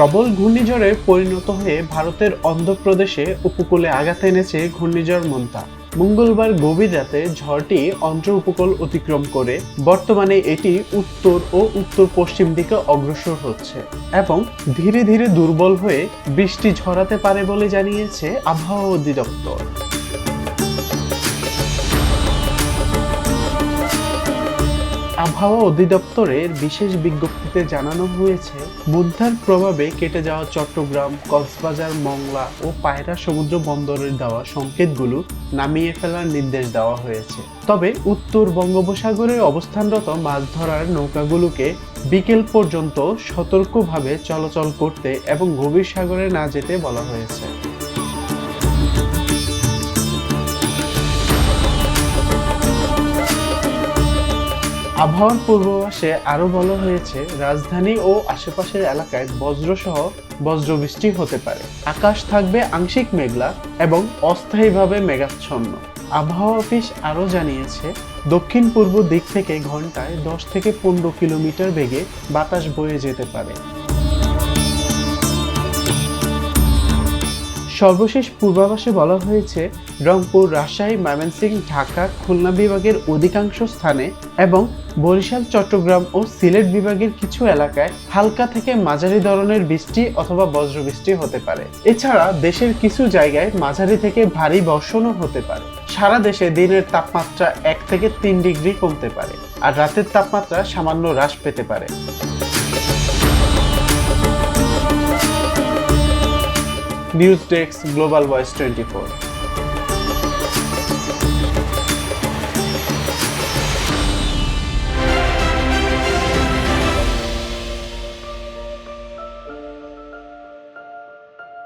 প্রবল ঘূর্ণিঝড়ে পরিণত হয়ে ভারতের অন্ধ্রপ্রদেশে উপকূলে আঘাত এনেছে ঘূর্ণিঝড় মন্তা। মঙ্গলবার গভীর রাতে ঝড়টি অন্ধ্র উপকূল অতিক্রম করে, বর্তমানে এটি উত্তর ও উত্তর পশ্চিম দিকে অগ্রসর হচ্ছে এবং ধীরে ধীরে দুর্বল হয়ে বৃষ্টি ঝরাতে পারে বলে জানিয়েছে আবহাওয়া অধিদপ্তর। আবহাওয়া অধিদপ্তরের বিশেষ বিজ্ঞপ্তিতে জানানো হয়েছে মুদ্রার প্রভাবে কেটে যাওয়া চট্টগ্রাম, কক্সবাজার, মংলা ও পায়রা সমুদ্র বন্দরের দেওয়া সংকেতগুলো নামিয়ে ফেলার নির্দেশ দেওয়া হয়েছে। তবে উত্তর বঙ্গোপসাগরে অবস্থানরত মাছ ধরার নৌকাগুলোকে বিকেল পর্যন্ত সতর্কভাবে চলাচল করতে এবং গভীর সাগরে না যেতে বলা হয়েছে। আবহাওয়ার পূর্বাভাসে আরও বলা হয়েছে। রাজধানী ও আশেপাশের এলাকায় বজ্রসহ বজ্রবৃষ্টি হতে পারে। আকাশ থাকবে আংশিক মেঘলা এবং অস্থায়ীভাবে মেঘাচ্ছন্ন। আবহাওয়া অফিস আরও জানিয়েছে, দক্ষিণ পূর্ব দিক থেকে ঘন্টায় দশ থেকে পনেরো কিলোমিটার বেগে বাতাস বয়ে যেতে পারে। সর্বশেষ পূর্বাভাসে বলা হয়েছে, রংপুর, রাজশাহী, ময়মনসিংহ, ঢাকা, খুলনা বিভাগের অধিকাংশ স্থানে এবং বরিশাল, চট্টগ্রাম ও সিলেট বিভাগের কিছু এলাকায় হালকা থেকে মাঝারি ধরনের বৃষ্টি অথবা বজ্রবৃষ্টি হতে পারে। এছাড়া দেশের কিছু জায়গায় মাঝারি থেকে ভারী বর্ষণও হতে পারে। সারা দেশে দিনের তাপমাত্রা এক থেকে তিন ডিগ্রি কমতে পারে, আর রাতের তাপমাত্রা সামান্য হ্রাস পেতে পারে। news desk global voice twenty four